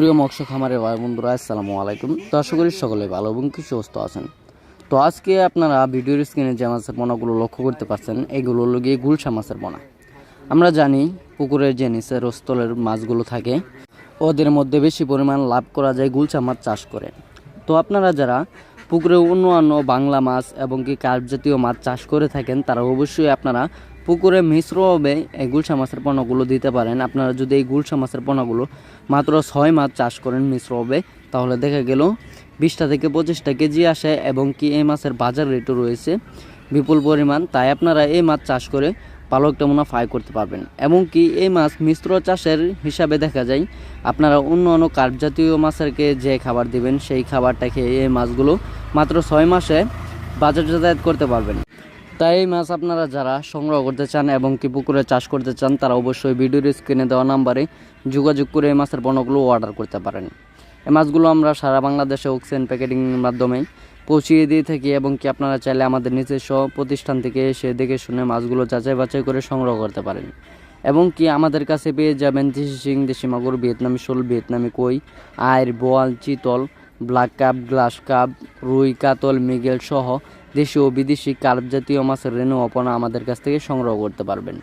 প্রিয় মৎস্য খামারের ভাই বন্ধুরা, আসসালামু আলাইকুম। তো আশা করি সকলে ভালো এবং কি সুস্থ আছেন। তো আজকে আপনারা ভিডিওর স্ক্রিনে যে মাছের পোনাগুলো লক্ষ্য করতে পারছেন, এগুলো হলো গিয়ে গুলশা মাছের পোনা আমরা জানি পুকুরের যে নিচের স্থলের মাছগুলো থাকে, ওদের মধ্যে বেশি পরিমাণ লাভ করা যায় গুলশা মাছ চাষ করে। তো আপনারা যারা পুকুরে অন্যান্য বাংলা মাছ এবং কি কার্প জাতীয় মাছ চাষ করে থাকেন, তারা অবশ্যই আপনারা পুকুরে মিশ্রভাবে এই গুলশা মাছের পোনাগুলো দিতে পারেন। আপনারা যদি এই গুলশা মাছের পোনাগুলো মাত্র ছয় মাছ চাষ করেন মিশ্রভাবে, তাহলে দেখা গেল বিশটা থেকে পঁচিশটা কেজি আসে এবং কি এই মাছের বাজার রেটও রয়েছে বিপুল পরিমাণ। তাই আপনারা এই মাছ চাষ করে ভালো একটা মুনাফা আয় করতে পারবেন। এবং কি এই মাছ মিশ্র চাষের হিসাবে দেখা যায়, আপনারা অন্য অন্য কার্প জাতীয় মাছেরকে যে খাবার দিবেন, সেই খাবারটা খেয়ে এই মাছগুলো মাত্র ছয় মাসে বাজার যাতায়াত করতে পারবেন। তাই এই মাছ আপনারা যারা সংগ্রহ করতে চান এবং কি পুকুরে চাষ করতে চান, তারা অবশ্যই ভিডিওর স্ক্রিনে দেওয়া নাম্বারে যোগাযোগ করে এই মাছের পণ্যগুলো অর্ডার করতে পারেন। এই মাছগুলো আমরা সারা বাংলাদেশে অক্সিজেন প্যাকেটিংয়ের মাধ্যমে পৌঁছিয়ে দিয়ে থাকি এবং কি আপনারা চাইলে আমাদের নিজস্ব প্রতিষ্ঠান থেকে এসে দেখে শুনে মাছগুলো যাচাই বাছাই করে সংগ্রহ করতে পারেন। এবং কি আমাদের কাছে পেয়ে যাবেন দেশি শিং, দেশি মাগুর, ভিয়েতনামি শোল, ভিয়েতনামি কই আয়ের বোয়াল, চিতল, ব্ল্যাক কাপ, গ্লাস কাপ, রুই, কাতল, মিগেল সহ দেশি ও বিদেশি কার্প জাতীয় মাছের রেণু অপনা আমাদের কাছ থেকে সংগ্রহ করতে পারবেন।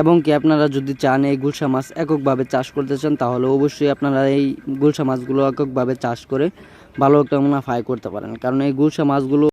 এবং কি আপনারা যদি চান এই গুলশা মাছ এককভাবে চাষ করতে চান, তাহলে অবশ্যই আপনারা এই গুলশা মাছগুলো এককভাবে চাষ করে ভালো একটা মুনাফা করতে পারেন। কারণ এই গুলশা মাছগুলো